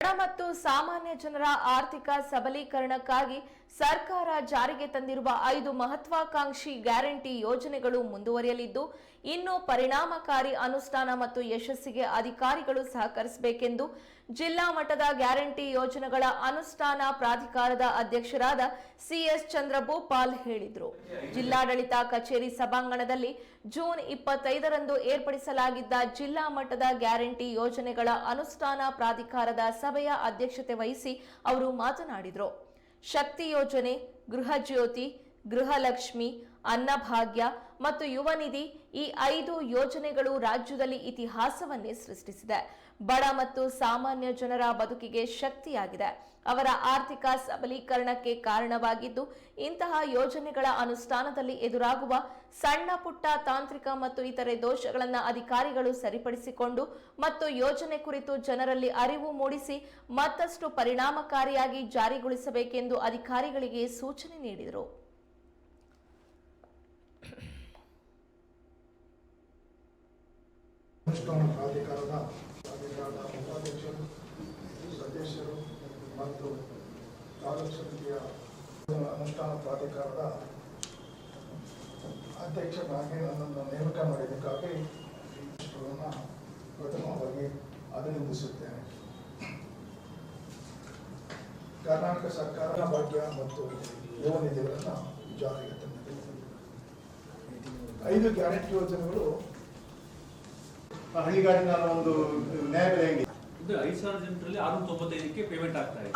ಬಡ ಮತ್ತು ಸಾಮಾನ್ಯ ಜನರ ಆರ್ಥಿಕ ಸಬಲೀಕರಣಕ್ಕಾಗಿ ಸರ್ಕಾರ ಜಾರಿಗೆ ತಂದಿರುವ ಐದು ಮಹತ್ವಾಕಾಂಕ್ಷಿ ಗ್ಯಾರಂಟಿ ಯೋಜನೆಗಳು ಮುಂದುವರಿಯಲಿದ್ದು, ಇನ್ನು ಪರಿಣಾಮಕಾರಿ ಅನುಷ್ಠಾನ ಮತ್ತು ಯಶಸ್ಸಿಗೆ ಅಧಿಕಾರಿಗಳು ಸಹಕರಿಸಬೇಕೆಂದು ಜಿಲ್ಲಾ ಮಟ್ಟದ ಗ್ಯಾರಂಟಿ ಯೋಜನೆಗಳ ಅನುಷ್ಠಾನ ಪ್ರಾಧಿಕಾರದ ಅಧ್ಯಕ್ಷರಾದ ಸಿಎಸ್ ಚಂದ್ರಭೂಪಾಲ್ ಹೇಳಿದರು. ಜಿಲ್ಲಾಡಳಿತ ಕಚೇರಿ ಸಭಾಂಗಣದಲ್ಲಿ ಜೂನ್ ಇಪ್ಪತ್ತೈದರಂದು ಏರ್ಪಡಿಸಲಾಗಿದ್ದ ಜಿಲ್ಲಾ ಮಟ್ಟದ ಗ್ಯಾರಂಟಿ ಯೋಜನೆಗಳ ಅನುಷ್ಠಾನ ಪ್ರಾಧಿಕಾರದ ಸಭೆಯ ಅಧ್ಯಕ್ಷತೆ ವಹಿಸಿ ಅವರು ಮಾತನಾಡಿದರು. ಶಕ್ತಿ ಯೋಜನೆ, ಗೃಹ ಜ್ಯೋತಿ ಗೃಹಲಕ್ಷ್ಮಿ ಅನ್ನಭಾಗ್ಯ ಮತ್ತು ಯುವ ನಿಧಿ ಈ ಐದು ಯೋಜನೆಗಳು ರಾಜ್ಯದಲ್ಲಿ ಇತಿಹಾಸವನ್ನೇ ಸೃಷ್ಟಿಸಿದೆ. ಬಡ ಮತ್ತು ಸಾಮಾನ್ಯ ಜನರ ಬದುಕಿಗೆ ಶಕ್ತಿಯಾಗಿದೆ. ಅವರ ಆರ್ಥಿಕ ಸಬಲೀಕರಣಕ್ಕೆ ಕಾರಣವಾಗಿದ್ದು, ಇಂತಹ ಯೋಜನೆಗಳ ಅನುಷ್ಠಾನದಲ್ಲಿ ಎದುರಾಗುವ ಸಣ್ಣ ಪುಟ್ಟ ತಾಂತ್ರಿಕ ಮತ್ತು ಇತರೆ ದೋಷಗಳನ್ನು ಅಧಿಕಾರಿಗಳು ಸರಿಪಡಿಸಿಕೊಂಡು ಮತ್ತು ಯೋಜನೆ ಕುರಿತು ಜನರಲ್ಲಿ ಅರಿವು ಮೂಡಿಸಿ ಮತ್ತಷ್ಟು ಪರಿಣಾಮಕಾರಿಯಾಗಿ ಜಾರಿಗೊಳಿಸಬೇಕೆಂದು ಅಧಿಕಾರಿಗಳಿಗೆ ಸೂಚನೆ ನೀಡಿದರು. ಅನುಷ್ಠಾನ ಪ್ರಾಧಿಕಾರದ ಪ್ರಾಧಿಕಾರದ ಉಪಾಧ್ಯಕ್ಷರು, ಸದಸ್ಯರು ಮತ್ತು ತಾಲೂಕು ಸಮಿತಿಯ ಅನುಷ್ಠಾನ ಪ್ರಾಧಿಕಾರದ ಅಧ್ಯಕ್ಷರಾಗಿ ನನ್ನನ್ನು ನೇಮಕ ಮಾಡಿದ್ದಕ್ಕಾಗಿ ಪ್ರಥಮವಾಗಿ ಅಭಿನಂದಿಸುತ್ತೇನೆ. ಕರ್ನಾಟಕ ಸರ್ಕಾರ ಭಾಗ್ಯ ಮತ್ತು ಯುವ ನಿಧಿಗಳನ್ನು ಜಾರಿಗೆ ತಂದಿದೆ. ಐದು ಗ್ಯಾರಂಟಿ ಯೋಜನೆಗಳು ಹಳ್ಳಿಗಾಡಿನ ಒಂದು ನ್ಯಾಯಬೆಲೆ ಹೆಂಗೆ? ಇದು ಐದು ಸಾವಿರ ಜನರಲ್ಲಿ ಆರು ತೊಂಬತ್ತೈದಕ್ಕೆ ಪೇಮೆಂಟ್ ಆಗ್ತಾ ಇದೆ.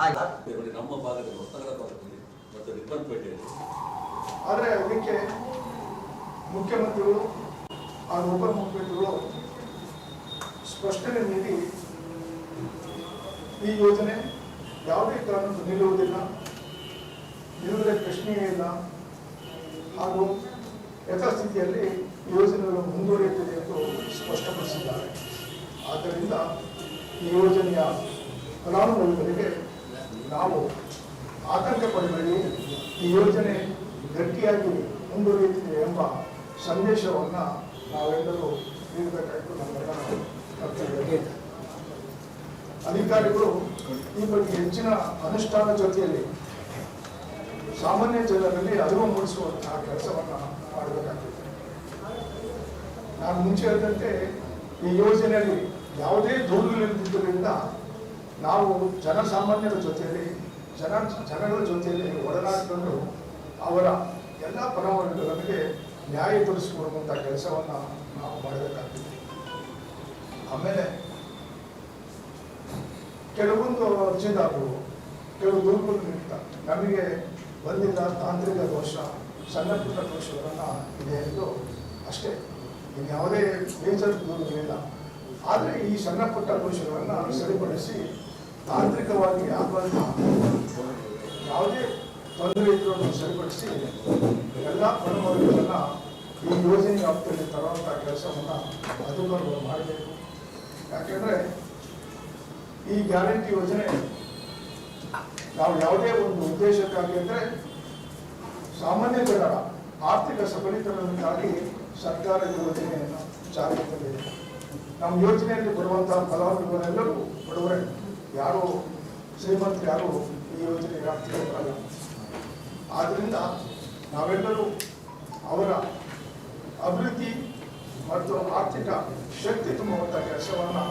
ನಮ್ಮ ಭಾಗದಲ್ಲಿ ಹೊಸನಗರ ಭಾಗದಲ್ಲಿ ಮತ್ತು ರಿಬ್ಬನ್ಪೇಟೆಯಲ್ಲಿ ಆದರೆ ಅದಕ್ಕೆ ಮುಖ್ಯಮಂತ್ರಿಗಳು ಹಾಗೂ ಉಪಮುಖ್ಯಮಂತ್ರಿಗಳು ಸ್ಪಷ್ಟನೆ ನೀಡಿ ಈ ಯೋಜನೆ ಯಾವುದೇ ಕಾರಣಕ್ಕೂ ನಿಲ್ಲುವುದಿಲ್ಲ. ನಿಲ್ಲುವುದೇ ಪ್ರಶ್ನೆಯೇ ಇಲ್ಲ. ಹಾಗೂ ಯಥಾಸ್ಥಿತಿಯಲ್ಲಿ ಯೋಜನೆಗಳು ಮುಂದುವರಿಯುತ್ತದೆ ಎಂದು ಸ್ಪಷ್ಟಪಡಿಸಿದ್ದಾರೆ. ಆದ್ದರಿಂದ ಈ ಯೋಜನೆಯ ಫಲಾನುಭವಿಗಳಿಗೆ ನಾವು ಆತಂಕ ಪಡಬೇಡಿ. ಈ ಯೋಜನೆ ಗಟ್ಟಿಯಾಗಿ ಮುಂದುವರಿಯುತ್ತಿದೆ ಎಂಬ ಸಂದೇಶವನ್ನು ನಾವೆಲ್ಲರೂ ನೀಡಬೇಕಾಯಿತು ನಮ್ಮೆಲ್ಲ ಅಧಿಕಾರಿಗಳು ಈ ಬಗ್ಗೆ ಹೆಚ್ಚಿನ ಅನುಷ್ಠಾನ ಜೊತೆಯಲ್ಲಿ ಸಾಮಾನ್ಯ ಜನರಲ್ಲಿ ಅರಿವು ಮೂಡಿಸುವಂತಹ ಕೆಲಸವನ್ನು ಮಾಡಬೇಕಾಗ್ತದೆ. ನಾನು ಮುಂಚೆ ಹೇಳಿದಂತೆ ಈ ಯೋಜನೆಯಲ್ಲಿ ಯಾವುದೇ ದೂರುಗಳಿಲ್ಲದಿದ್ದರಿಂದ ನಾವು ಜನಸಾಮಾನ್ಯರ ಜೊತೆಯಲ್ಲಿ, ಜನ, ಜನಗಳ ಜೊತೆಯಲ್ಲಿ ಒಡನಾಡಿಕೊಂಡು ಅವರ ಎಲ್ಲ ಪರಮಾವಳಿಗಳಿಗೆ ನ್ಯಾಯ ತೋರಿಸಿಕೊಡುವಂಥ ಕೆಲಸವನ್ನು ನಾವು ಮಾಡಬೇಕಾಗ್ತದೆ. ಆಮೇಲೆ ಕೆಲವೊಂದು ಅರ್ಜಿದಾರರು, ಕೆಲವು ದೂರುಗಳು ನೀಡ್ತಾರೆ ನಮಗೆ ಬಂದಿದ್ದ ತಾಂತ್ರಿಕ ದೋಷ ಸಣ್ಣ ಪುಟ್ಟ ದೋಷಗಳನ್ನು ಇದೆ ಎಂದು ಅಷ್ಟೇ. ಇನ್ಯಾವುದೇ ಮೇಜರ್ ಇಲ್ಲ. ಆದರೆ ಈ ಸಣ್ಣ ಪುಟ್ಟ ದೋಷಗಳನ್ನು ಸರಿಪಡಿಸಿ ತಾಂತ್ರಿಕವಾಗಿ ಆಗುವಂಥ ಯಾವುದೇ ತೊಂದರೆ ಇದ್ರೂ ಸರಿಪಡಿಸಿ ಎಲ್ಲ ಫಲಾನುಭವಿಗಳನ್ನ ಈ ಯೋಜನೆ ವ್ಯಾಪ್ತಿಯಲ್ಲಿ ತರುವಂಥ ಕೆಲಸವನ್ನು ಅಧಿಕಾರಿಗಳು ಮಾಡಬೇಕು. ಯಾಕೆಂದರೆ ಈ ಗ್ಯಾರಂಟಿ ಯೋಜನೆ ನಾವು ಯಾವುದೇ ಒಂದು ಉದ್ದೇಶಕ್ಕಾಗಿ ಅಂದರೆ ಸಾಮಾನ್ಯ ಜನರ ಆರ್ಥಿಕ ಸಬಲೀಕರಣಕ್ಕಾಗಿ ಸರ್ಕಾರ ಈ ಯೋಜನೆಯನ್ನು ಜಾರಿಗೆ ತಂದಿದೆ ನಮ್ಮ ಯೋಜನೆಯಲ್ಲಿ ಬರುವಂತಹ ಫಲಾನುಭವಿಗಳೆಲ್ಲರೂ ಬಡವರೇ, ಯಾರು ಶ್ರೀಮಂತರು, ಯಾರು ಈ ಯೋಜನೆ ವ್ಯಾಪ್ತಿಗೆ ಬರಲ್ಲ. ಆದ್ದರಿಂದ ನಾವೆಲ್ಲರೂ ಅವರ ಅಭಿವೃದ್ಧಿ ಮತ್ತು ಆರ್ಥಿಕ ಶಕ್ತಿ ತುಂಬುವಂಥ ಕೆಲಸವನ್ನು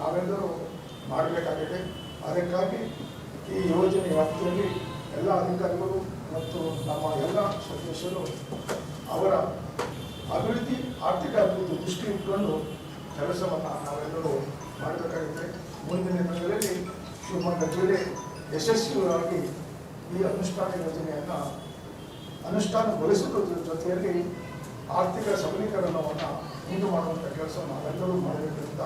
ನಾವೆಲ್ಲರೂ ಮಾಡಬೇಕಾಗಿದೆ. ಅದಕ್ಕಾಗಿ ಈ ಯೋಜನೆ ವ್ಯಾಪ್ತಿಯಲ್ಲಿ ಎಲ್ಲ ಅಧಿಕಾರಿಗಳು ಮತ್ತು ನಮ್ಮ ಎಲ್ಲ ಸದಸ್ಯರು ಅವರ ಅಭಿವೃದ್ಧಿ, ಆರ್ಥಿಕ ಅಭಿವೃದ್ಧಿ ದೃಷ್ಟಿ ಇಟ್ಕೊಂಡು ಕೆಲಸವನ್ನು ನಾವೆಲ್ಲರೂ ಮಾಡಬೇಕಾಗಿದೆ ಮುಂದಿನ ದಿನಗಳಲ್ಲಿ ಶಿವಮೊಗ್ಗ ಜಿಲ್ಲೆ ಯಶಸ್ವಿಯಾಗಿ ಈ ಅನುಷ್ಠಾನ ಯೋಜನೆಯನ್ನು ಅನುಷ್ಠಾನಗೊಳಿಸುವುದರ ಜೊತೆಯಲ್ಲಿ ಆರ್ಥಿಕ ಸಬಲೀಕರಣವನ್ನು ಉಂಟು ಮಾಡುವಂಥ ಕೆಲಸ ನಾವೆಲ್ಲರೂ ಮಾಡಬೇಕಂತ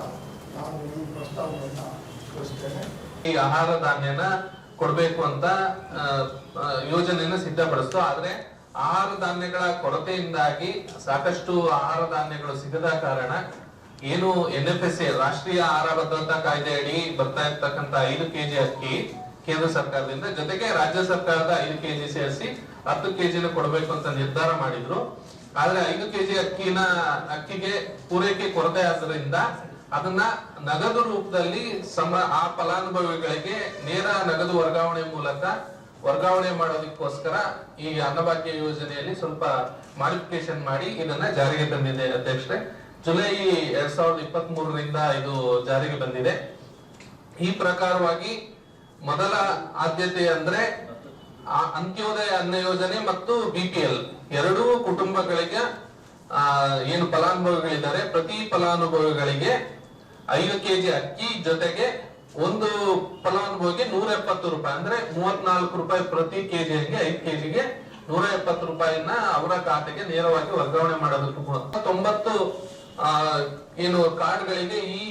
ನಾನು ಈ ಪ್ರಸ್ತಾವನೆಯನ್ನು ತಿಳಿಸ್ತೇನೆ. ಈ ಆಹಾರ ಧಾನ್ಯನ ಕೊಡಬೇಕು ಅಂತ ಯೋಜನೆಯನ್ನ ಸಿದ್ಧಪಡಿಸ್ತು. ಆದ್ರೆ ಆಹಾರ ಧಾನ್ಯಗಳ ಕೊರತೆಯಿಂದಾಗಿ ಸಾಕಷ್ಟು ಆಹಾರ ಧಾನ್ಯಗಳು ಸಿಗದ ಕಾರಣ ಏನು ಎನ್ ಎಫ್ ಎಸ್ ಎ ರಾಷ್ಟ್ರೀಯ ಆಹಾರ ಭದ್ರತಾ ಕಾಯ್ದೆ ಅಡಿ ಬರ್ತಾ ಇರ್ತಕ್ಕಂತ ಐದು ಕೆಜಿ ಅಕ್ಕಿ ಕೇಂದ್ರ ಸರ್ಕಾರದಿಂದ ಜೊತೆಗೆ ರಾಜ್ಯ ಸರ್ಕಾರದ ಐದು ಕೆಜಿ ಸೇರಿಸಿ ಹತ್ತು ಕೆಜಿನ ಕೊಡಬೇಕು ಅಂತ ನಿರ್ಧಾರ ಮಾಡಿದ್ರು. ಆದ್ರೆ ಐದು ಕೆಜಿ ಅಕ್ಕಿನ ಅಕ್ಕಿಗೆ ಪೂರೈಕೆ ಕೊರತೆ ಆದ್ರಿಂದ ಅದನ್ನ ನಗದು ರೂಪದಲ್ಲಿ ಸಮ ಆ ಫಲಾನುಭವಿಗಳಿಗೆ ನೇರ ನಗದು ವರ್ಗಾವಣೆ ಮೂಲಕ ವರ್ಗಾವಣೆ ಮಾಡೋದಕ್ಕೋಸ್ಕರ ಈ ಅನ್ನಭಾಗ್ಯ ಯೋಜನೆಯಲ್ಲಿ ಸ್ವಲ್ಪ ಮಾಡಿಫಿಕೇಶನ್ ಮಾಡಿ ಇದನ್ನ ಜಾರಿಗೆ ತಂದಿದೆ ಅಧ್ಯಕ್ಷರೇ. ಜುಲೈ ಎರಡ್ ಸಾವಿರದ ಇಪ್ಪತ್ತ್ ಮೂರರಿಂದ ಇದು ಜಾರಿಗೆ ಬಂದಿದೆ. ಈ ಪ್ರಕಾರವಾಗಿ ಮೊದಲ ಆದ್ಯತೆ ಅಂದ್ರೆ ಅಂತ್ಯೋದಯ ಅನ್ನ ಯೋಜನೆ ಮತ್ತು ಬಿಪಿಎಲ್ ಎರಡೂ ಕುಟುಂಬಗಳಿಗೆ ಆ, ಏನು ಫಲಾನುಭವಿಗಳಿದ್ದಾರೆ. ಪ್ರತಿ ಫಲಾನುಭವಿಗಳಿಗೆ ಐದು ಕೆಜಿ ಅಕ್ಕಿ ಜೊತೆಗೆ ಒಂದು ಫಲಾನುಭವಿಗೆ ನೂರ ಎಪ್ಪತ್ತು ರೂಪಾಯಿ, ಅಂದ್ರೆ ಮೂವತ್ನಾಲ್ಕು ರೂಪಾಯಿ ಪ್ರತಿ ಕೆಜಿಗೆ ಐದು ಕೆಜಿಗೆ ನೂರ ಎಪ್ಪತ್ತು ರೂಪಾಯಿನ ಅವರ ಖಾತೆಗೆ ನೇರವಾಗಿ ವರ್ಗಾವಣೆ ಮಾಡೋದಕ್ಕೂ ಕೂಡ. ತೊಂಬತ್ತು ಏನು ಕಾರ್ಡ್ಗಳಿಗೆ ಈ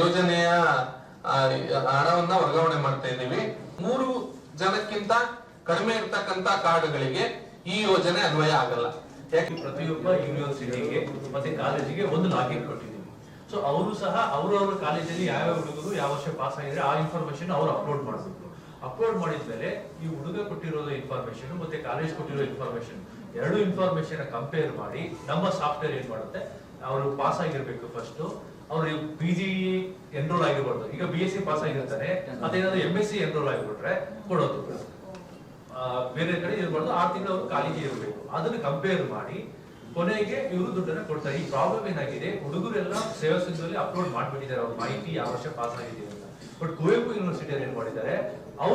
ಯೋಜನೆಯ ಹಣವನ್ನ ವರ್ಗಾವಣೆ ಮಾಡ್ತಾ ಇದ್ದೀವಿ. ಮೂರು ಜನಕ್ಕಿಂತ ಕಡಿಮೆ ಇರ್ತಕ್ಕಂತ ಕಾರ್ಡ್ಗಳಿಗೆ ಈ ಯೋಜನೆ ಅನ್ವಯ ಆಗಲ್ಲ. ಯಾಕೆ ಪ್ರತಿಯೊಬ್ಬ ಯೂನಿವರ್ಸಿಟಿಗೆ ಮತ್ತೆ ಕಾಲೇಜಿಗೆ ಒಂದು ಲಾಗಿನ್ ಕೊಟ್ಟಿದ್ದೀವಿ. ಸೊ ಅವರು ಸಹ ಅವರವರ ಕಾಲೇಜಲ್ಲಿ ಯಾವ ಹುಡುಗರು ಯಾವ ವರ್ಷ ಪಾಸ್ ಆಗಿದ್ರೆ ಆ ಇನ್ಫಾರ್ಮೇಶನ್ ಅವ್ರು ಅಪ್ಲೋಡ್ ಮಾಡಬೇಕು ಅಪ್ಲೋಡ್ ಮಾಡಿದ್ಮೇಲೆ ಈ ಹುಡುಗ ಕೊಟ್ಟಿರೋ ಇನ್ಫಾರ್ಮೇಶನ್ ಮತ್ತೆ ಕಾಲೇಜ್ ಕೊಟ್ಟಿರೋ ಇನ್ಫಾರ್ಮೇಶನ್ ಎರಡು ಇನ್ಫಾರ್ಮೇಶನ್ ಕಂಪೇರ್ ಮಾಡಿ ನಮ್ಮ ಸಾಫ್ಟ್ವೇರ್ ಏನ್ ಮಾಡುತ್ತೆ? ಅವರು ಪಾಸ್ ಆಗಿರ್ಬೇಕು ಫಸ್ಟ್ ಅವ್ರು ಪಿ ಜಿ ಎನ್ರೋಲ್ ಆಗಿರ್ಬಾರ್ದು. ಈಗ ಬಿ ಎಸ್ ಸಿ ಪಾಸ್ ಆಗಿರ್ತಾರೆ ಅದೇನಾದ್ರು ಎಂ ಎಸ್ ಸಿ ಎನ್ರೋಲ್ ಆಗಿಬಿಟ್ರೆ ಕೊಡೋದು. ಬೇರೆ ಕಡೆ ಇರಬಾರ್ದು. ಆರು ತಿಂಗಳು ಅವರು ಖಾಲಿಗೆ ಇರಬೇಕು. ಅದನ್ನ ಕಂಪೇರ್ ಮಾಡಿ ಕೊನೆಗೆ ಇವರು ದುಡ್ಡನ್ನ ಕೊಡ್ತಾರೆ. ಈ ಪ್ರಾಬ್ಲಮ್ ಏನಾಗಿದೆ? ಹುಡುಗರೆಲ್ಲ ಸೇವಾ ಸಿಂಧುವಲ್ಲಿ ಅಪ್ಲೋಡ್ ಮಾಡ್ಬಿಟ್ಟಿದ್ದಾರೆ. ಅವ್ರ ಮಾಹಿತಿ ಯಾವ ವರ್ಷ ಪಾಸ್ ಆಗಿದೆ ಅಂತ. ಬಟ್ ಕುವೆಂಪು ಯೂನಿವರ್ಸಿಟಿಯಲ್ಲಿ ಏನ್ ಮಾಡಿದ್ದಾರೆ? ಅವ್ರು